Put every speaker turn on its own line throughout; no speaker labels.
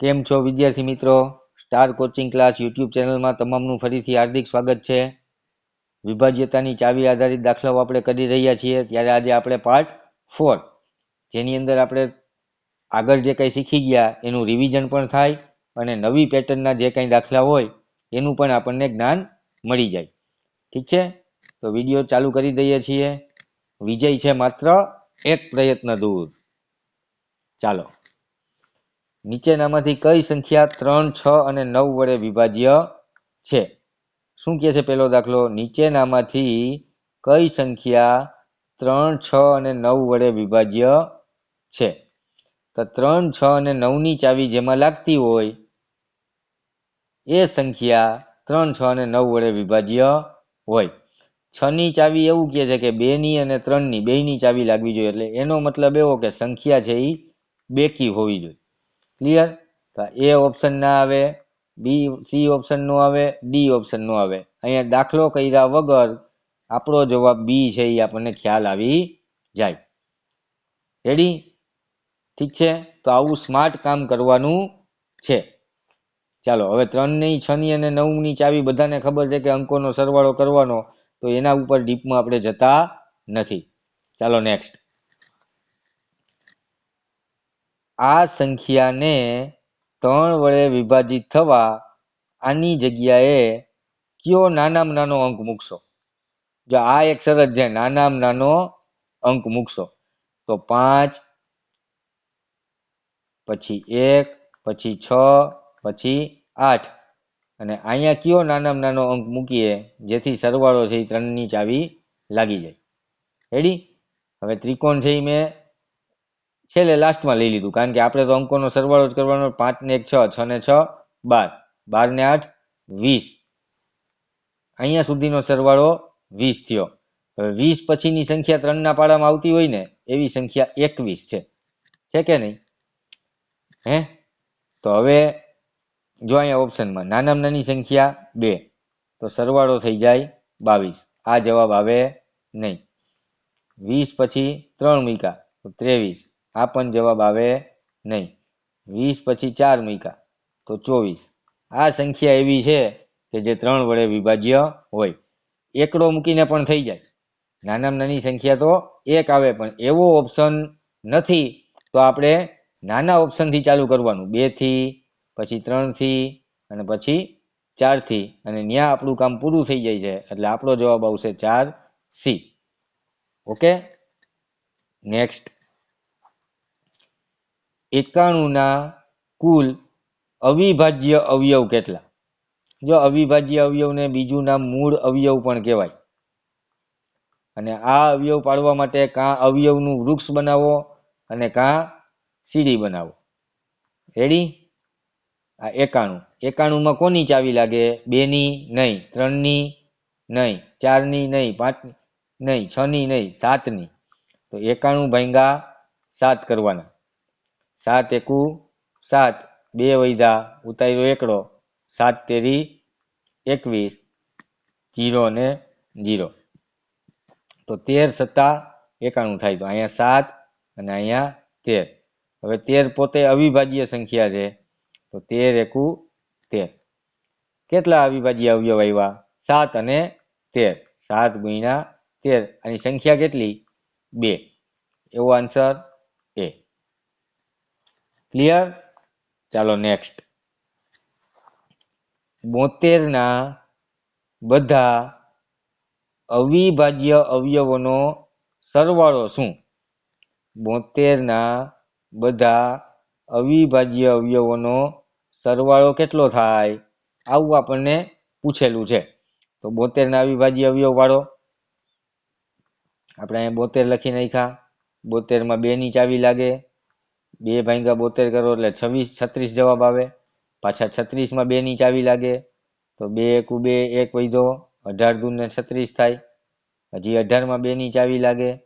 કેમ છો વિદ્યાર્થી મિત્રો? સ્ટાર કોચિંગ ક્લાસ યુટ્યુબ ચેનલમાં તમામનું ફરીથી હાર્દિક સ્વાગત છે. વિભાજ્યતાની ચાવી આધારિત દાખલાઓ આપણે કરી રહ્યા છીએ. ત્યારે આજે આપણે પાર્ટ ફોર જેની અંદર આપણે આગળ જે કંઈ શીખી ગયા, એનું રિવિઝન પણ થાય અને નવી પેટર્નના જે કંઈ દાખલા હોય, એનું પણ આપણને જ્ઞાન મળી જાય. ઠીક છે? તો વીડિયો ચાલુ કરી દઈએ છીએ. વિજય છે માત્ર એક પ્રયત્ન દૂર. ચાલો. નીચેનામાંથી કઈ સંખ્યા ત્રણ, છ અને નવ વડે વિભાજ્ય છે? શું કહે છે પેલો દાખલો? નીચેનામાંથી કઈ સંખ્યા ત્રણ, છ અને નવ વડે વિભાજ્ય છે? તો ત્રણ, છ અને નવની ચાવી જેમાં લાગતી હોય, એ સંખ્યા ત્રણ, છ અને નવ વડે વિભાજ્ય હોય. છની ચાવી એવું કહે છે કે બેની અને ત્રણની બેની ચાવી લાગવી જોઈએ. એટલે એનો મતલબ એવો કે સંખ્યા છે એ બેકી હોવી જોઈએ. ક્લિયર એ ઓપ્શન ના આવે બી સી ઓપ્શન નો આવે ડી ઓપ્શન નો આવે. અહીંયા દાખલો કર્યા વગર આપણો જવાબ બી છે, એ આપણને ખ્યાલ આવી જાય. રેડી ઠીક છે? તો આવું સ્માર્ટ કામ કરવાનું છે. ચાલો, હવે ત્રણની, છની અને નવની ચાવી બધાને ખબર છે કે અંકોનો સરવાળો કરવાનો, તો એના ઉપર ડીપમાં આપણે જતા નથી. ચાલો નેક્સ્ટ આ સંખ્યાને ત્રણ વડે વિભાજિત થવા આની જગ્યાએ કયો નાનામાં નાનો અંક મૂકશો? જો આ એક શરત છે, નાનામાં નાનો અંક મૂકશો, તો પાંચ, પછી એક, પછી છ, પછી આઠ. અને અહીંયા કયો નાનામાં નાનો અંક મૂકીએ, જેથી સરવાળો છે એ ત્રણની ચાવી લાગી જાય. રેડી હવે ત્રિકોણ છે એ મેં છેલ્લે લાસ્ટમાં લઈ લીધું. કારણ કે આપણે તો અંકોનો સરવાળો જ કરવાનો, પાંચ ને એક છ છ ને છ, બાર. બાર ને આઠ, વીસ. અહીંયા સુધીનો સરવાળો વીસ થયો. હવે વીસ પછીની સંખ્યા ત્રણના પાડામાં આવતી હોય ને, એવી સંખ્યા એકવીસ છે. છે કે નહીં? હે? તો હવે જો અહીંયા ઓપ્શનમાં નાનામાં નાની સંખ્યા બે, તો સરવાળો થઈ જાય બાવીસ. આ જવાબ આવે નહીં. વીસ પછી ત્રણ મૂક્યા, તો ત્રેવીસ. આ પણ જવાબ આવે નહીં. વીસ પછી ચાર મૂક્યા તો ચોવીસ. આ સંખ્યા એવી છે કે જે ત્રણ વડે વિભાજ્ય હોય. એકડો મૂકીને પણ થઈ જાય. નાનામાં નાની સંખ્યા તો એક આવે, પણ એવો ઓપ્શન નથી, તો આપણે નાના ઓપ્શનથી ચાલુ કરવાનું. બેથી પછી ત્રણથી અને પછી ચારથી અને ત્યાં આપણું કામ પૂરું થઈ જાય છે, એટલે આપણો જવાબ આવશે ચાર સી. ઓકે? નેક્સ્ટ. એકાણુંના કુલ અવિભાજ્ય અવયવ કેટલા? જો અવિભાજ્ય અવયવને બીજું નામ મૂળ અવયવ પણ કહેવાય, અને આ અવયવ પાડવા માટે કાં અવયવનું વૃક્ષ બનાવો અને કાં સીડી બનાવો. રેડી આ એકાણું. એકાણુંમાં કોની ચાવી લાગે? બેની નહીં, ત્રણની નહીં, ચારની નહીં પાંચ નહીં, છની નહીં, સાતની. તો એકાણું ભાંગા સાત કરવાના. સાત એકુ, સાત, બે વૈધા, ઉતાર્યો એકડો, સાત તેરી, એકવીસ, જીરો ને જીરો. તો તેર સત્તા એકાણું થાય. તો અહીંયા સાત અને અહીંયા તેર. હવે તેર પોતે અવિભાજ્ય સંખ્યા છે. તો તેર એકુ તેર. કેટલા અવિભાજ્ય અવયવ આવ્યા? સાત અને તેર. સાત ગુણ્યા તેર. આની સંખ્યા કેટલી? બે. એવો આન્સર ક્લિયર ચાલો નેક્સ્ટ બોતેરના બધા અવિભાજ્ય અવયવોનો સરવાળો શું? બોતેરના બધા અવિભાજ્ય અવયવોનો સરવાળો કેટલો થાય? આવું આપણને પૂછેલું છે. તો બોતેરના અવિભાજ્ય અવયવ વાળો. આપણે અહીંયા બોતેર લખી નાખ્યા. બોતેરમાં બેની ચાવી લાગે. બે ભાંગા બોતેર કરો એટલે છવ્વીસ, છત્રીસ જવાબ આવે. પાછા છત્રીસમાં બે ની ચાવી લાગે. તો બે એકુ બે, એક વધો. અઢાર દૂ ને છત્રીસ થાય. હજી અઢારમાં બે ની ચાવી લાગે.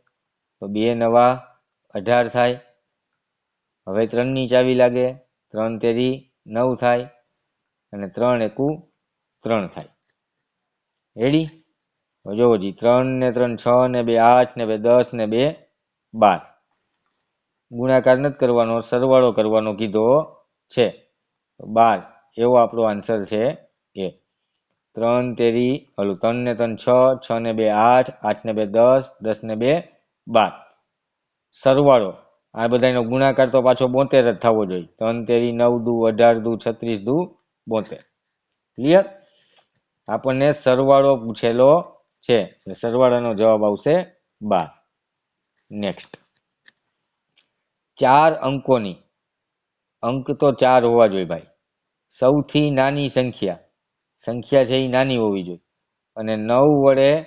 તો બે નવા, અઢાર થાય. હવે ત્રણની ચાવી લાગે. ત્રણ તેરી નવ થાય. અને ત્રણ એકુ ત્રણ થાય. રેડી જોવો જી. ત્રણ ને ત્રણ છ ને બે આઠ ને બે દસ ને બે બાર. ગુણાકાર નથી કરવાનો, સરવાળો કરવાનો કીધો છે. બાર, એવો આપણો આન્સર છે એ ત્રણ તેરી, ઓલું ત્રણ ને ત્રણ છ છ ને બે આઠ આઠ ને બે દસ દસ ને બે બાર. સરવાળો, આ બધાનો ગુણાકાર તો પાછો બોતેર જ થવો જોઈએ. ત્રણ તેરી, નવ દુ, અઢાર દુ, છત્રીસ દુ, બોતેર. ક્લિયર આપણને સરવાળો પૂછેલો છે. સરવાળાનો જવાબ આવશે બાર. નેક્સ્ટ ચાર અંકોની. અંક તો ચાર હોવા જોઈએ ભાઈ. સૌથી નાની સંખ્યા. સંખ્યા છે એ નાની હોવી જોઈએ. અને નવ વડે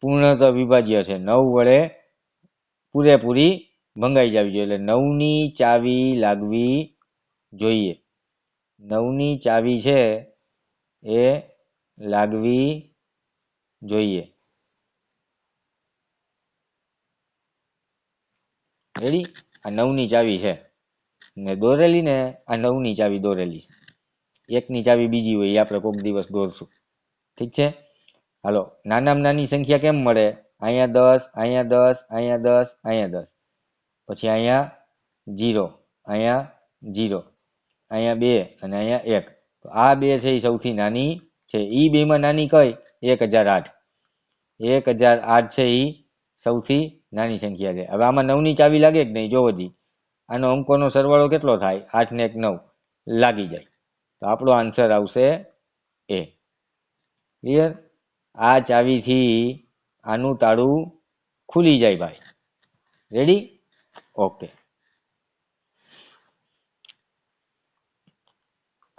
પૂર્ણત વિભાજ્ય છે. નવ વડે પૂરેપૂરી ભંગાઈ જવી જોઈએ. એટલે નવની ચાવી લાગવી જોઈએ. નવની ચાવી છે એ લાગવી જોઈએ. રેડી આ નવની ચાવી છે. ને દોરેલી ને આ નવની ચાવી દોરેલી એકની ચાવી બીજી હોય એ આપણે કોઈક દિવસ દોરશું. ઠીક છે? હાલો, નાનામાં નાની સંખ્યા કેમ મળે? અહીંયા દસ અહીંયા દસ અહીંયા દસ અહીંયા દસ. પછી અહીંયા જીરો અહીંયા જીરો, અહીંયા બે અને અહીંયા એક. તો આ બે છે એ સૌથી નાની છે. એ બેમાં નાની કઈ? એક હજાર આઠ. એક હજાર આઠ છે એ સૌથી નાની સંખ્યા છે. હવે આમાં નવની ચાવી લાગે કે નહીં? જી આનો અંકોનો સરવાળો કેટલો થાય? આઠ ને એક નવ. લાગી જાય. તો આપણો આન્સર આવશે એ. ક્લિયર આ ચાવીથી આનું તાળું ખુલી જાય ભાઈ. રેડી ઓકે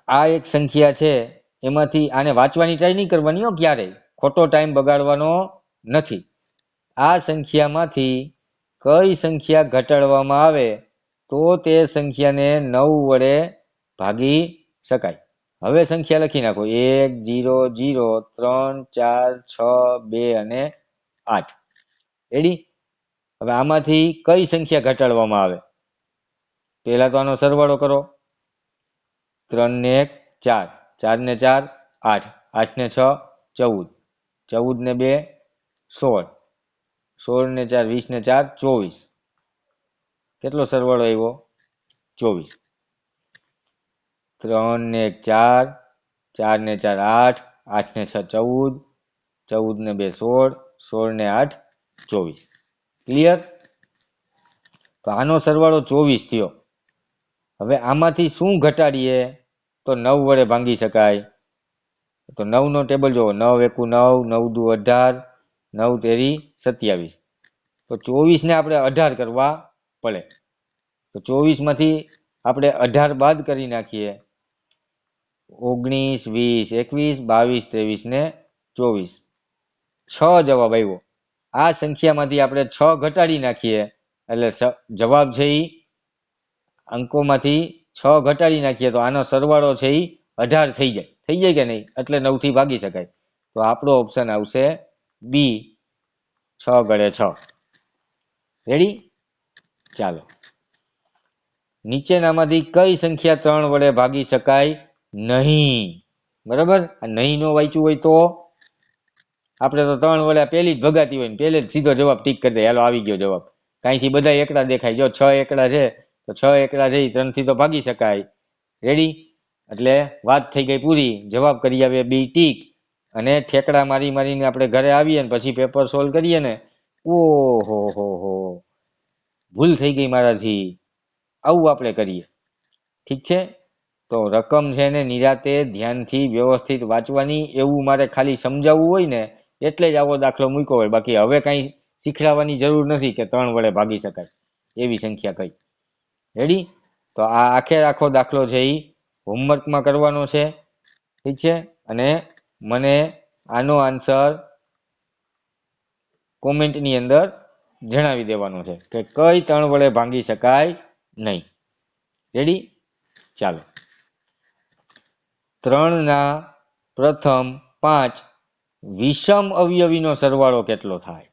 આ એક સંખ્યા છે. એમાંથી આને વાંચવાની ટ્રાય નહીં કરવાની હો ક્યારેય. ખોટો ટાઈમ બગાડવાનો નથી. આ સંખ્યામાંથી કઈ સંખ્યા ઘટાડવામાં આવે તો તે સંખ્યાને નવ વડે ભાગી શકાય. હવે સંખ્યા લખી નાખો. એક, જીરો જીરો, ત્રણ, ચાર, છ, બે અને આઠ. રેડી હવે આમાંથી કઈ સંખ્યા ઘટાડવામાં આવે? પહેલા તો આનો સરવાળો કરો. ત્રણ ને એક, ચાર. ચાર ને ચાર, આઠ. આઠ ને છ, ચૌદ. ચૌદ ને બે, સોળ. સોળ ને ચાર વીસ ને ચાર, ચોવીસ. કેટલો સરવાળો આવ્યો? ચોવીસ. ત્રણ ને એક ચાર ચાર ને ચાર, આઠ આઠ ને છ, ચૌદ ચૌદ ને બે, સોળ સોળ ને આઠ, ચોવીસ. ક્લિયર તો આનો સરવાળો ચોવીસ થયો. હવે આમાંથી શું ઘટાડીએ? તો નવ વડે ભાંગી શકાય. તો નવનો ટેબલ જુઓ નવ એકુ નવ નવ દુ અઢાર નવ તેરી સત્યાવીસ. તો ચોવીસને આપણે અઢાર કરવા પડે. તો ચોવીસમાંથી આપણે અઢાર બાદ કરી નાખીએ. ઓગણીસ, વીસ, એકવીસ, બાવીસ, ત્રેવીસ ને ચોવીસ. છ જવાબ આવ્યો. આ સંખ્યામાંથી આપણે છ ઘટાડી નાખીએ. એટલે જવાબ છે એ અંકોમાંથી છ ઘટાડી નાખીએ તો આનો સરવાળો છે એ અઢાર થઈ જાય. થઈ જાય કે નહીં? એટલે નવથી ભાગી શકાય. તો આપણો ઓપ્શન આવશે બી છ ગળે છ. રેડી ચાલો. નીચેનામાંથી કઈ સંખ્યા ત્રણ વડે ભાગી શકાય? નહીં. બરાબર? નહીં નો વાંચ્યું હોય તો? આપણે તો ત્રણ વડે પહેલી જ ભગાતી હોય ને પહેલે જ સીધો જવાબ ટીક કરી દે. હાલો, આવી ગયો જવાબ. કાંઈથી બધા એકડા દેખાય. જો છ એકડા છે, તો છ એકડા છે ત્રણ ત્રણથી તો ભાગી શકાય. રેડી એટલે વાત થઈ ગઈ પૂરી. જવાબ કરી આવે બી ટીક. અને ઠેકડા મારી મારીને આપણે ઘરે આવીએ ને પછી પેપર સોલ્વ કરીએ ને, ઓહો હો હો. ભૂલ થઈ ગઈ મારાથી. આવું આપણે કરીએ. ઠીક છે? તો રકમ છે ને નિરાતે ધ્યાનથી વ્યવસ્થિત વાંચવાની, એવું મારે ખાલી સમજાવવું હોય ને, એટલે જ આવો દાખલો મૂક્યો હોય. બાકી હવે કાંઈ શીખડાવવાની જરૂર નથી કે ત્રણ વડે ભાગી શકાય. એવી સંખ્યા કઈ. રેડી તો આ આખે આખો દાખલો છે એ હોમવર્કમાં કરવાનો છે. ઠીક છે? અને મને આનો આન્સર કોમેન્ટની અંદર જણાવી દેવાનો છે કે કઈ ત્રણ વડે ભાંગી શકાય નહીં. રેડી ચાલો. ત્રણના પ્રથમ પાંચ વિષમ અવયવીનો સરવાળો કેટલો થાય?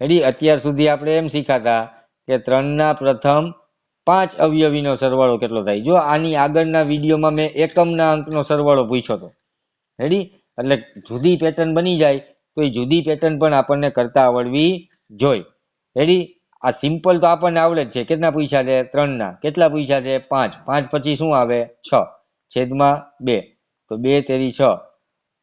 રેડી અત્યાર સુધી આપણે એમ શીખાતા કે ત્રણના પ્રથમ પાંચ અવયવીનો સરવાળો કેટલો થાય? જો આની આગળના વિડીયોમાં મેં એકમના અંકનો સરવાળો પૂછ્યો હતો રેડી એટલે જુદી પેટર્ન બની જાય તો એ જુદી પેટર્ન પણ આપણને કરતા આવડવી જોઈએ. રેડી આ સિમ્પલ તો આપણને આવડે જ છે. કેટલા પૈસા છે? ત્રણના. કેટલા પૈસા છે? પાંચ. પાંચ પછી શું આવે? છ. છેદમાં બે. તો બે તેરી છ.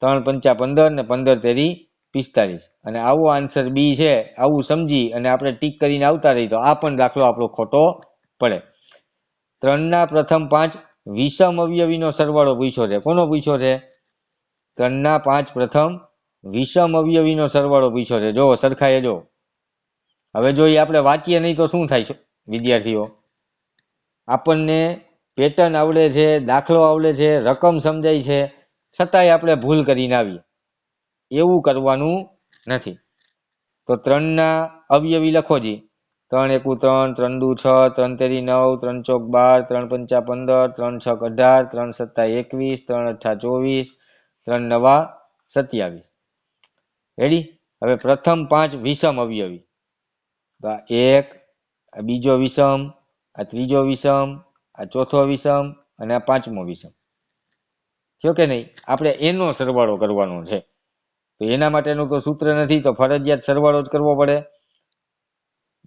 ત્રણ પંચા પંદર ને પંદર તેરી પિસ્તાલીસ અને આવો આન્સર બી છે. આવું સમજી અને આપણે ટીક કરીને આવતા રહી તો આ પણ દાખલો આપણો ખોટો પડે. ત્રણના પ્રથમ પાંચ વિષમ અવયવીનો સરવાળો પૂછ્યો છે. કોનો પૂછ્યો છે? ત્રણના પાંચ પ્રથમ વિષમ અવયવીનો સરવાળો પૂછ્યો છે. જો સરખાએ જો હવે જો એ આપણે વાંચીએ નહીં તો શું થાય છે, વિદ્યાર્થીઓ? આપણને પેટર્ન આવડે છે, દાખલો આવડે છે, રકમ સમજાય છે, છતાંય આપણે ભૂલ કરીને આવીએ. એવું કરવાનું નથી. તો ત્રણના અવયવી લખો જી. ત્રણ એકુ ત્રણ ત્રણ દુ છ, ત્રણ તેરી નવ, ત્રણ ચોક બાર, ત્રણ પંચા પંદર, ત્રણ છક અઢાર, ત્રણ સત્તા એકવીસ, ત્રણ અઠ્ઠા ચોવીસ ત્રણ નવા સત્યાવીસ. રેડી હવે પ્રથમ પાંચ વિષમ અવયવી. તો આ એક, આ બીજો વિષમ, આ ત્રીજો વિષમ, આ ચોથો વિષમ અને આ પાંચમો વિષમ. થયો કે નહીં? આપણે એનો સરવાળો કરવાનો છે. તો એના માટેનું તો સૂત્ર નથી, તો ફરજિયાત સરવાળો જ કરવો પડે.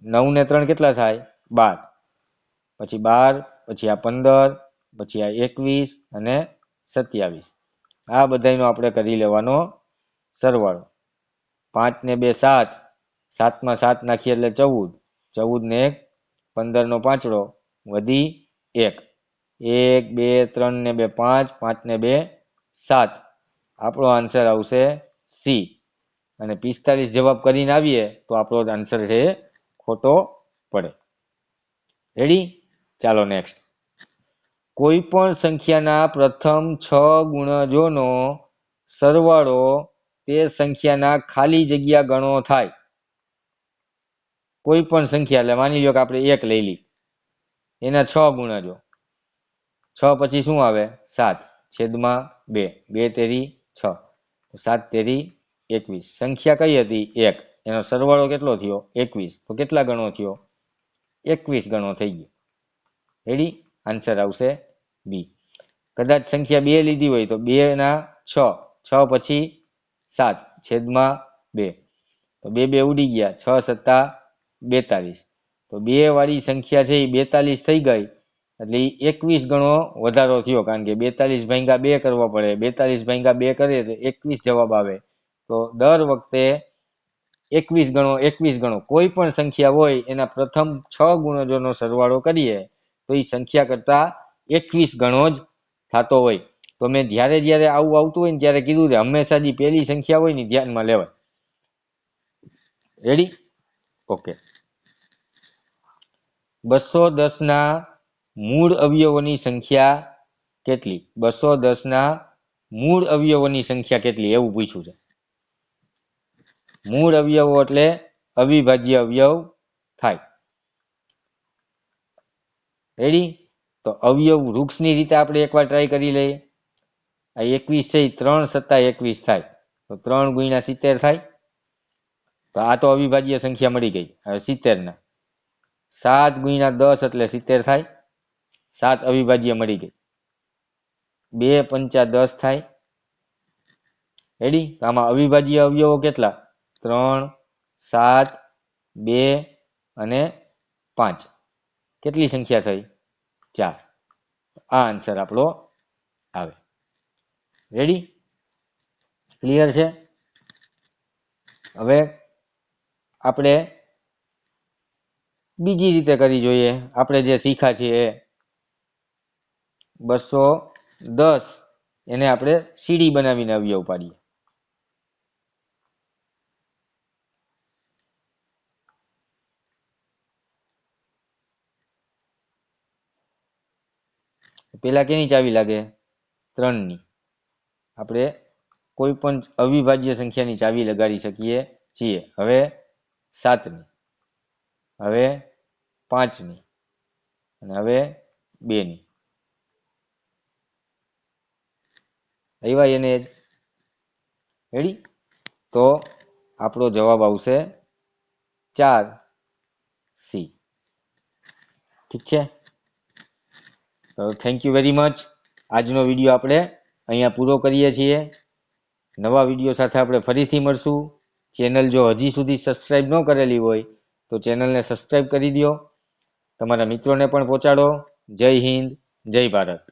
નવ ને ત્રણ કેટલા થાય? બાર. પછી બાર, પછી આ પંદર, પછી આ એકવીસ અને સત્યાવીસ. આ બધાનો આપણે કરી લેવાનો સરવાળો. પાંચ ને બે સાત, સાતમાં સાત નાખીએ એટલે ચૌદ. ચૌદ ને એક, પંદરનો પાંચડો, વધી એક. એક, બે, ત્રણ ને બે, પાંચ પાંચ ને બે, સાત. આપણો આન્સર આવશે સી અને પિસ્તાલીસ જવાબ કરીને આવીએ તો આપણો આન્સર છે ખોટો પડે. રેડી ચાલો નેક્સ્ટ કોઈ પણ સંખ્યાના પ્રથમ છ ગુણજોનો સરવાળો તે સંખ્યાના ખાલી જગ્યા ગણો થાય. કોઈ પણ સંખ્યા, એટલે માની લો કે આપણે એક લઈ લી એના છ ગુણજો. છ પછી શું આવે? સાત. છેદમાં બે. બે તેરી છ. સાત તેરી એકવીસ. સંખ્યા કઈ હતી? એક. એનો સરવાળો કેટલો થયો? એકવીસ. તો કેટલા ગણો થયો? એકવીસ ગણો થઈ ગયો. રેડી આન્સર આવશે. બી કદાચ સંખ્યા બે લીધી હોય તો બે ના છ છ પછી સાત, છેદમાં બે. તો બે બે ઉડી ગયા. છ સત્તા બેતાલીસ. તો બે વાળી સંખ્યા છે એ બેતાલીસ થઈ ગઈ. એટલે એકવીસ ગણો વધારો થયો કારણ કે બેતાલીસ ભાંગા બે કરવા પડે. બેતાલીસ ભાંગા બે કરીએ તો એકવીસ જવાબ આવે. તો દર વખતે એકવીસ ગણો એકવીસ ગણો. કોઈ પણ સંખ્યા હોય એના પ્રથમ છ ગુણજોનો સરવાળો કરીએ તો એ સંખ્યા કરતા એકવીસ ગણો જ થતો હોય. તો મેં જ્યારે જ્યારે આવું આવતું હોય ને ત્યારે કીધું છે હંમેશા જે પહેલી સંખ્યા હોય ને ધ્યાનમાં લેવાય. રેડી ઓકે બસો દસના મૂળ અવયવોની સંખ્યા કેટલી? બસો દસના મૂળ અવયવોની સંખ્યા કેટલી? એવું પૂછ્યું છે. મૂળ અવયવો એટલે અવિભાજ્ય અવયવ થાય. રેડી તો અવયવ વૃક્ષની રીતે આપણે એકવાર ટ્રાય કરી લઈએ. આ એકવીસ છે એ ત્રણ સત્તા એકવીસ થાય. તો ત્રણ ગુણ્યા સિત્તેર થાય. તો આ તો અવિભાજ્ય સંખ્યા મળી ગઈ. હવે સિત્તેરના. સાત ગુણ્યા દસ એટલે સિત્તેર થાય. સાત અવિભાજ્ય મળી ગઈ. બે પંચા દસ થાય. રેડી આમાં અવિભાજ્ય અવયવો કેટલા? ત્રણ, સાત, બે અને પાંચ. કેટલી સંખ્યા થઈ? ચાર. આ આન્સર આપણો આવે. રેડી ક્લિયર છે? હવે આપણે બીજી રીતે કરી જોઈએ. આપણે જે શીખ્યા છીએ બસો દસ, એને આપણે સીડી બનાવીને અવયવ પાડીએ. પેલા કેની ચાવી લાગે? ત્રણની. આપણે કોઈ પણ અવિભાજ્ય સંખ્યાની ચાવી લગાડી શકીએ છીએ. હવે સાતની. હવે પાંચની. અને હવે બેની. આવ્યા એને. રેડી તો આપણો જવાબ આવશે ચાર સી. ઠીક છે? થેન્ક યુ વેરી મચ આજનો વીડિયો આપણે અહીંયા પૂરો કરીએ છીએ. નવા વીડિયો સાથે આપણે ફરીથી મળશું. ચેનલ જો હજી સુધી સબસ્ક્રાઈબ ન કરેલી હોય, તો ચેનલને સબસ્ક્રાઈબ કરી દો તમારા મિત્રોને પણ પહોંચાડો. જય હિન્દ, જય ભારત.